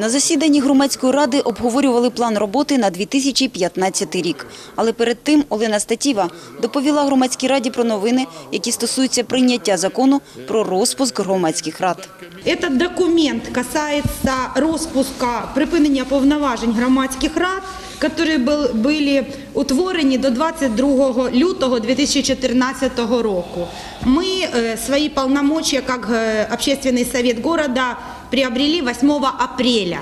На засіданні громадської ради обговорювали план роботи на 2015 рік. Але перед тим Олена Статіва доповіла громадській раді про новини, які стосуються прийняття закону про розпуск громадських рад. Этот документ касается розпуска припинення повноважень громадських рад, які були утворені до 22 лютого 2014 року. Ми е, свої полномочия как е, общественный совет города приобрели 8 апреля.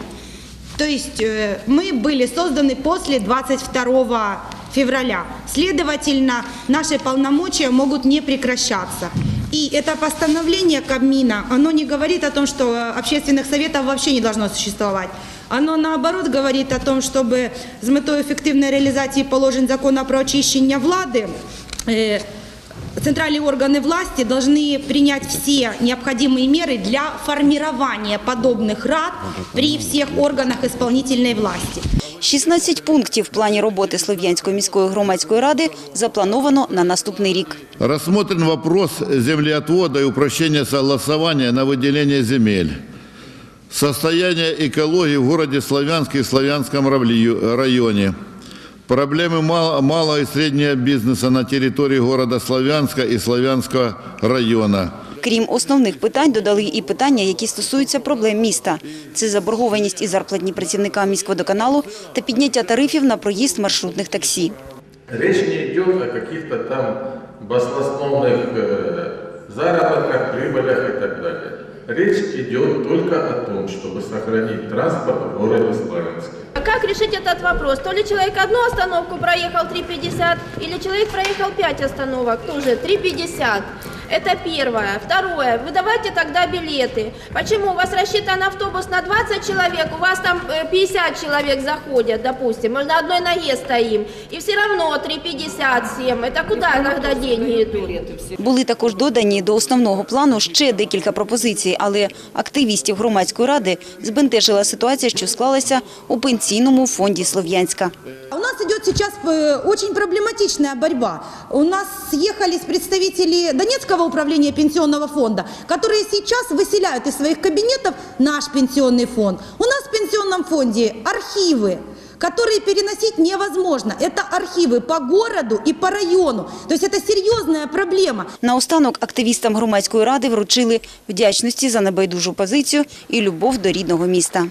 То есть э, мы были созданы после 22 февраля. Следовательно, наши полномочия могут не прекращаться. И это постановление Кабмина, оно не говорит о том, что э, общественных советов вообще не должно существовать. Оно наоборот говорит о том, чтобы з метою ефективної реалізації положень закону про очищення влади э, Центральные органы власти должны принять все необходимые меры для формирования подобных рад при всех органах исполнительной власти. 16 пунктів в плані роботи Слов'янської міської громадської ради заплановано на наступний рік. Рассмотрен вопрос землеотвода и упрощения согласования на выделение земель. Состояние экологии в городе Славянске и Славянском равли- районе. Проблемы мал- малого и среднего бизнеса на территории города Славянска и Славянского района. Крім основних питань, додали і питання, які стосуються проблем міста. Це заборгованість із зарплатні працівникам міськводоканалу та підняття тарифів на проїзд маршрутних таксі. Речь не идет о каких-то там баснословных э, заработках, прибылях и так далее. Речь идет только о том, чтобы сохранить транспорт в городе Славянске. Как решить этот вопрос? То ли человек одну остановку проехал 3,50, или человек проехал 5 остановок, тоже 3,50. Это первое. Второе. Вы давайте тогда билеты. Почему у вас рассчитан автобус на 20 человек, у вас там э, 50 человек заходят, допустим, мы на одной ноге стоим, и все равно 3,57. Это куда тогда деньги идут? Були також додані до основного плану ще декілька пропозицій, але активістів громадської ради збентежила ситуація, що склалася у пенсійному фонді Слов'янська. У нас идет сейчас э, очень проблематичная борьба. У нас съехались представители Донецкого управления пенсионного фонда, которые сейчас выселяют из своих кабинетов наш пенсионный фонд. У нас в пенсионном фонде архивы которые переносить невозможно. Это архивы по городу и по району. То есть это серьезная проблема. Наостанок активістам громадської ради вручили вдячності за небайдужу позицію і любов до рідного міста.